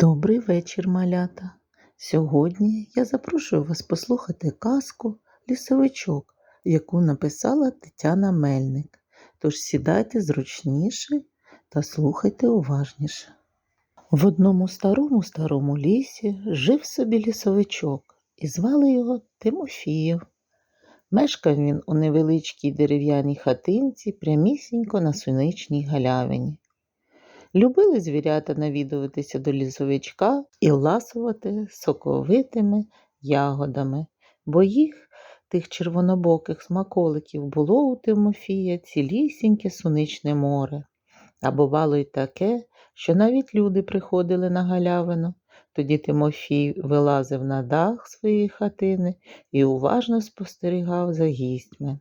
Добрий вечір, малята. Сьогодні я запрошую вас послухати казку Лісовичок, яку написала Тетяна Мельник. Тож сідайте зручніше та слухайте уважніше. В одному старому старому лісі жив собі лісовичок, і звали його Тимофієв. Мешкав він у невеличкій дерев'яній хатинці прямісінько на суничній галявині. Любили звірята навідуватися до лісовичка і ласувати соковитими ягодами, бо їх, тих червонобоких смаколиків, було у Тимофія цілісіньке суничне море. А бувало й таке, що навіть люди приходили на галявину. Тоді Тимофій вилазив на дах своєї хатини і уважно спостерігав за гістьми.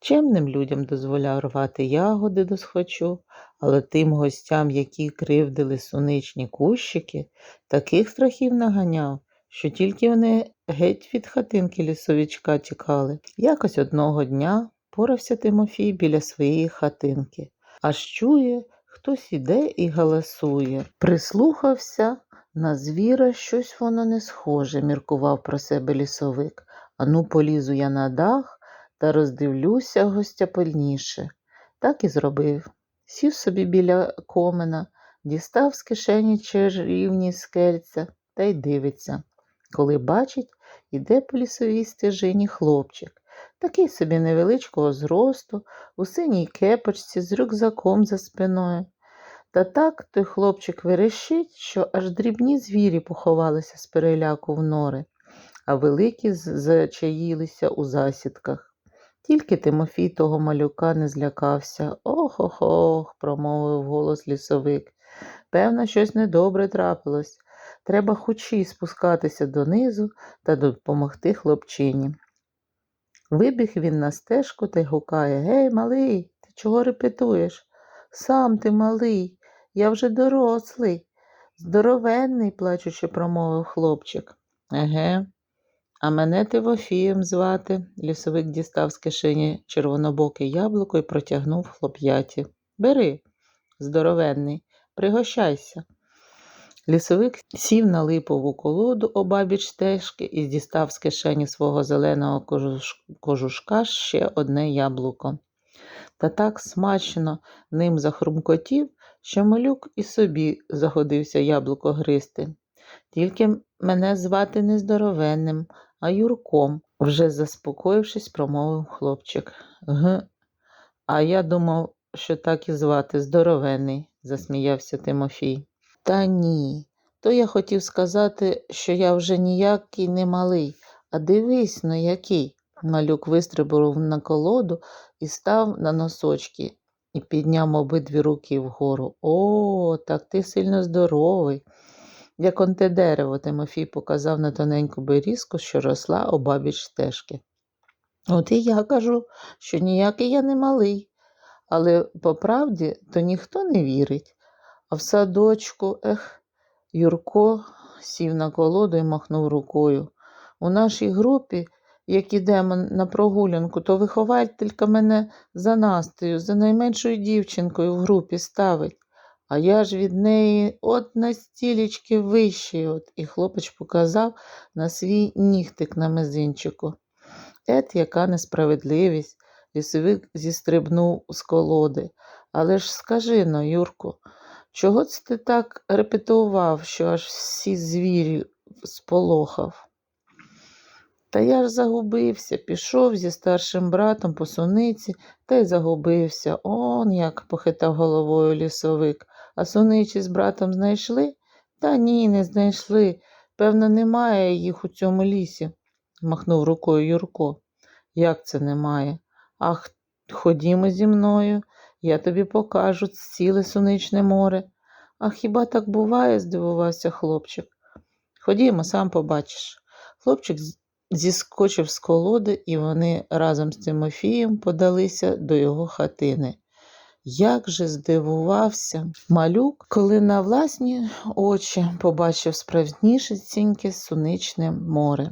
Чемним людям дозволяв рвати ягоди до схочу, але тим гостям, які кривдили суничні кущики, таких страхів наганяв, що тільки вони геть від хатинки лісовичка тікали. Якось одного дня порався Тимофій біля своєї хатинки, аж чує, хтось іде і галасує. Прислухався на звіра щось воно не схоже, міркував про себе лісовик. Ану, полізу я на дах та роздивлюся гостя пильніше. Так і зробив. Сів собі біля комина, дістав з кишені чарівні скельця та й дивиться. Коли бачить, іде по лісовій стежині хлопчик, такий собі невеличкого зросту, у синій кепочці з рюкзаком за спиною. Та так той хлопчик верещить, що аж дрібні звірі поховалися з переляку в нори, а великі зачаїлися у засідках. Тільки Тимофій того малюка не злякався. Ох ох ох, промовив голос лісовик. Певно, щось недобре трапилось. Треба хочі спускатися донизу та допомогти хлопчині. Вибіг він на стежку та й гукає Гей, малий, ти чого репетуєш? Сам ти малий, я вже дорослий, здоровенний, плачучи, промовив хлопчик. Еге, а мене Тимофієм звати. Лісовик дістав з кишені червонобоке яблуко і протягнув хлоп'яті. Бери, здоровенний, пригощайся. Лісовик сів на липову колоду обабіч стежки і дістав з кишені свого зеленого кожушка ще одне яблуко. Та так смачно ним захрумкотів, що малюк і собі загодився яблуко гризти. Тільки мене звати не здоровенним, а Юрком, вже заспокоївшись, промовив хлопчик. Г. А я думав, що так і звати здоровенний, засміявся Тимофій. Та ні, то я хотів сказати, що я вже ніякий не малий, а дивись но який. Малюк вистрибнув на колоду і став на носочки і підняв обидві руки вгору. О, так ти сильно здоровий. Як он те дерево, Тимофій показав на тоненьку берізку, що росла обабіч стежки. От і я кажу, що ніякий я не малий, але по правді то ніхто не вірить. А в садочку, ех, Юрко сів на колоду і махнув рукою. У нашій групі, як ідемо на прогулянку, то вихователька мене за Настею, за найменшою дівчинкою в групі ставить. А я ж від неї от на стілечки вищий, от, і хлопець показав на свій нігтик на мизинчику. Ет, яка несправедливість, лісовик зістрибнув з колоди. Але ж скажи но, Юрку, чого це ти так репетував, що аж всі звірі сполохав? Та я ж загубився, пішов зі старшим братом по суниці та й загубився. Он як похитав головою лісовик. А суничі з братом знайшли? Та ні, не знайшли. Певно, немає їх у цьому лісі, махнув рукою Юрко. Як це немає? Ах, ходімо зі мною, я тобі покажу ціле суничне море. А хіба так буває? здивувався хлопчик. Ходімо, сам побачиш. Хлопчик зіскочив з колоди, і вони разом з Тимофієм подалися до його хатини. Як же здивувався малюк, коли на власні очі побачив справжнішеньке суничне море.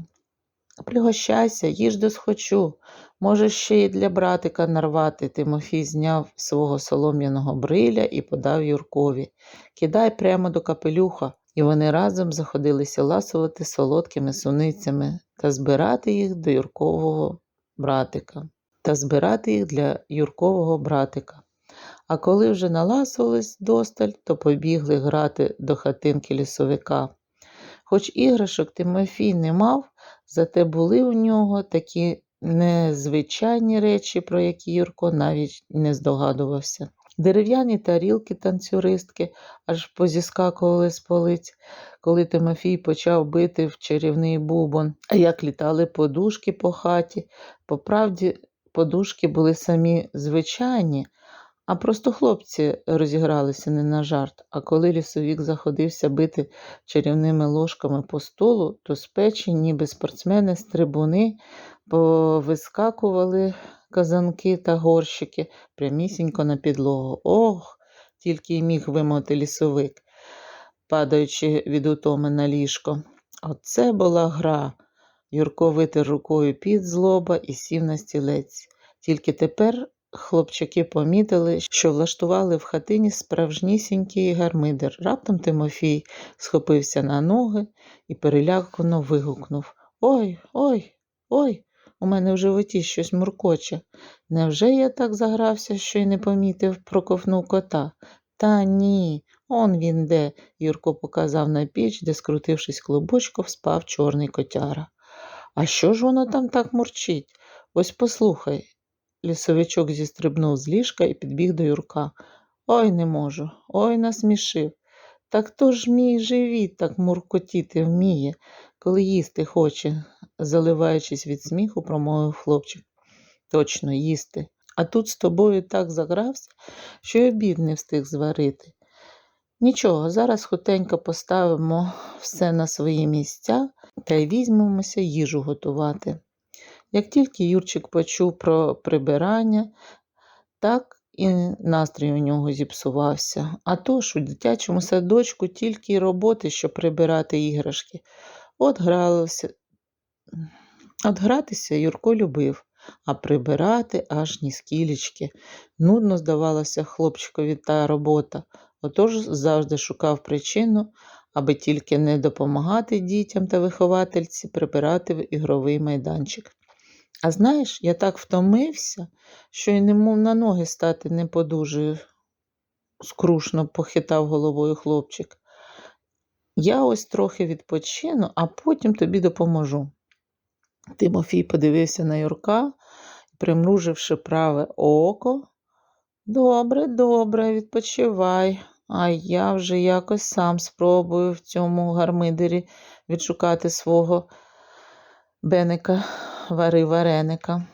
Пригощайся, їж досхочу. Можеш ще й для братика нарвати. Тимофій зняв свого солом'яного бриля і подав Юркові. Кидай прямо до капелюха і вони разом заходилися ласувати солодкими суницями та збирати їх до Юркового братика. Та збирати їх для Юркового братика. А коли вже наласувались досталь, то побігли грати до хатинки лісовика. Хоч іграшок Тимофій не мав, зате були у нього такі незвичайні речі, про які Юрко навіть не здогадувався. Дерев'яні тарілки танцюристки аж позіскакували з полиць, коли Тимофій почав бити в чарівний бубон, а як літали подушки по хаті. По правді, подушки були самі звичайні, а просто хлопці розігралися не на жарт. А коли лісовік заходився бити чарівними ложками по столу, то з печі, ніби спортсмени з трибуни, повискакували казанки та горщики прямісінько на підлогу. Ох, тільки й міг вимовити лісовик, падаючи від утоми на ліжко. Оце була гра. Юрко витер рукою під з лоба і сів на стілець. Тільки тепер хлопчаки помітили, що влаштували в хатині справжнісінький гармидер. Раптом Тимофій схопився на ноги і перелякано вигукнув Ой, ой, ой, у мене в животі щось муркоче. Невже я так загрався, що й не помітив, проковнув кота? Та ні, он він де, Юрко показав на піч, де, скрутившись клубочком, спав чорний котяра. А що ж воно там так мурчить? Ось послухай. Лісовичок зістрибнув з ліжка і підбіг до Юрка. Ой не можу, ой насмішив. Так то ж мій живіт так муркотіти вміє, коли їсти хоче, заливаючись від сміху, промовив хлопчик. Точно їсти. А тут з тобою так загрався, що й обід не встиг зварити. Нічого, зараз хутенько поставимо все на свої місця та й візьмемося їжу готувати. Як тільки Юрчик почув про прибирання, так і настрій у нього зіпсувався. А то ж у дитячому садочку тільки й роботи, що прибирати іграшки. От гралося. От гратися Юрко любив, а прибирати аж ні скілечки. Нудно здавалося хлопчикові та робота, отож завжди шукав причину, аби тільки не допомагати дітям та виховательці прибирати в ігровий майданчик. А знаєш, я так втомився, що й не мов на ноги стати не подужую, скрушно похитав головою хлопчик. Я ось трохи відпочину, а потім тобі допоможу. Тимофій подивився на Юрка примруживши праве око. Добре, добре, відпочивай, а я вже якось сам спробую в цьому гармидері відшукати свого беника вари вареника.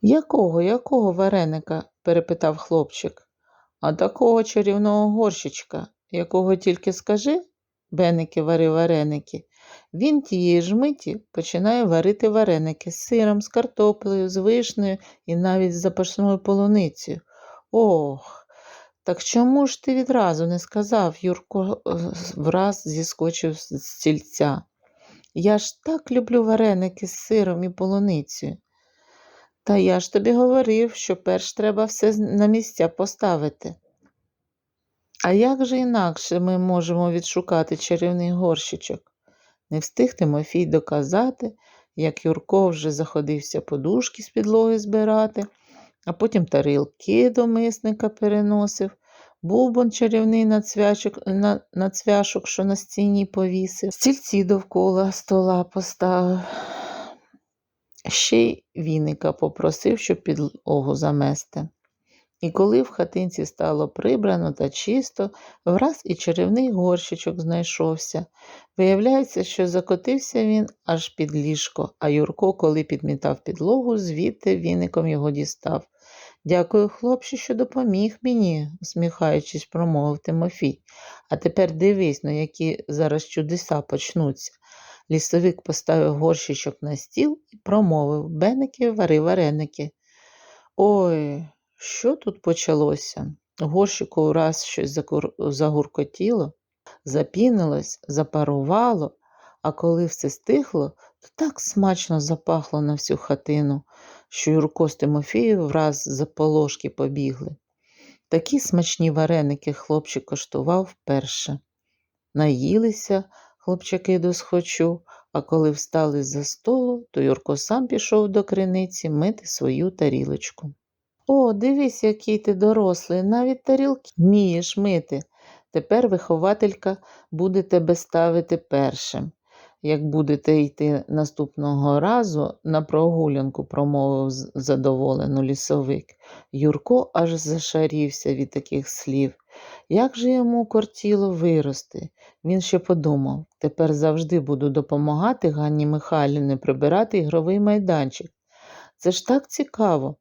Якого, якого вареника? перепитав хлопчик. А такого чарівного горщичка, якого тільки скажи, беники вари вареники. Він тієї ж миті починає варити вареники з сиром, з картоплею, з вишнею і навіть з запашною полуницею. Ох, так чому ж ти відразу не сказав? Юрко е, враз зіскочив з стільця. Я ж так люблю вареники з сиром і полуницею. Та я ж тобі говорив, що перш треба все на місця поставити. А як же інакше ми можемо відшукати чарівний горщичок? Не встиг Тимофій доказати, як Юрко вже заходився подушки з підлоги збирати, а потім тарілки до мисника переносив, бубон чарівний на цвячок, на, на що на стіні повісив, стільці довкола стола поставив. Ще й віника попросив, щоб підлогу замести. І коли в хатинці стало прибрано та чисто, враз і чарівний горщичок знайшовся. Виявляється, що закотився він аж під ліжко, а Юрко, коли підмітав підлогу, звідти віником його дістав. Дякую, хлопче, що допоміг мені, усміхаючись, промовив Тимофій. А тепер дивись, на які зараз чудеса почнуться. Лісовик поставив горщичок на стіл і промовив Беники, вари вареники. Ой, що тут почалося? Горщику враз щось загуркотіло, запінилось, запарувало, а коли все стихло, то так смачно запахло на всю хатину, що Юрко з Тимофією враз за положки побігли. Такі смачні вареники хлопчик коштував вперше. Наїлися хлопчаки до схочу, а коли встали за столу, то Юрко сам пішов до криниці мити свою тарілочку. О, дивись, який ти дорослий, навіть тарілки вмієш мити. Тепер вихователька буде тебе ставити першим. Як будете йти наступного разу на прогулянку, промовив задоволено лісовик. Юрко аж зашарівся від таких слів. Як же йому кортіло вирости? Він ще подумав, тепер завжди буду допомагати Ганні Михайлівні прибирати ігровий майданчик. Це ж так цікаво,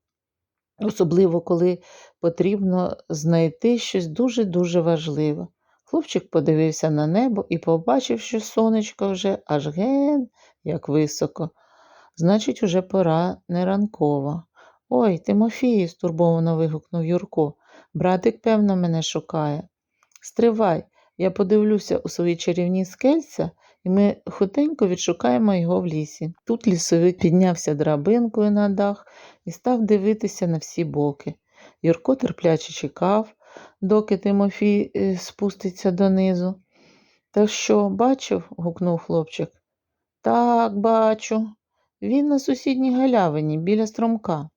особливо коли потрібно знайти щось дуже-дуже важливе. Хлопчик подивився на небо і побачив, що сонечко вже аж ген, як високо. Значить, уже пора не ранкова. Ой, Тимофію, стурбовано вигукнув Юрко. Братик, певно, мене шукає. Стривай, я подивлюся у свої чарівні скельця, і ми хутенько відшукаємо його в лісі. Тут лісовик піднявся драбинкою на дах і став дивитися на всі боки. Юрко терпляче чекав, доки Тимофій е, спуститься донизу. Та що, бачив? гукнув хлопчик. Так, бачу. Він на сусідній галявині біля струмка.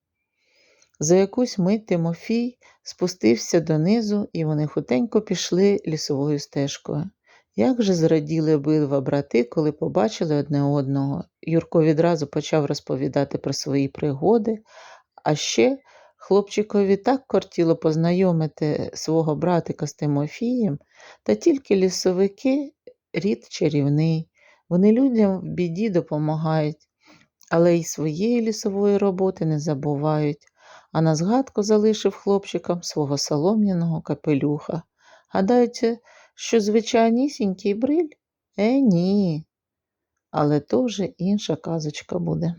За якусь мить Тимофій спустився донизу, і вони хутенько пішли лісовою стежкою. Як же зраділи обидва брати, коли побачили одне одного. Юрко відразу почав розповідати про свої пригоди, а ще хлопчикові так кортіло познайомити свого братика з Тимофієм, та тільки лісовики рід чарівний. Вони людям в біді допомагають, але й своєї лісової роботи не забувають. А на згадку залишив хлопчикам свого солом'яного капелюха. Гадаєте, що звичайнісінький бриль? Е, ні. Але то вже інша казочка буде.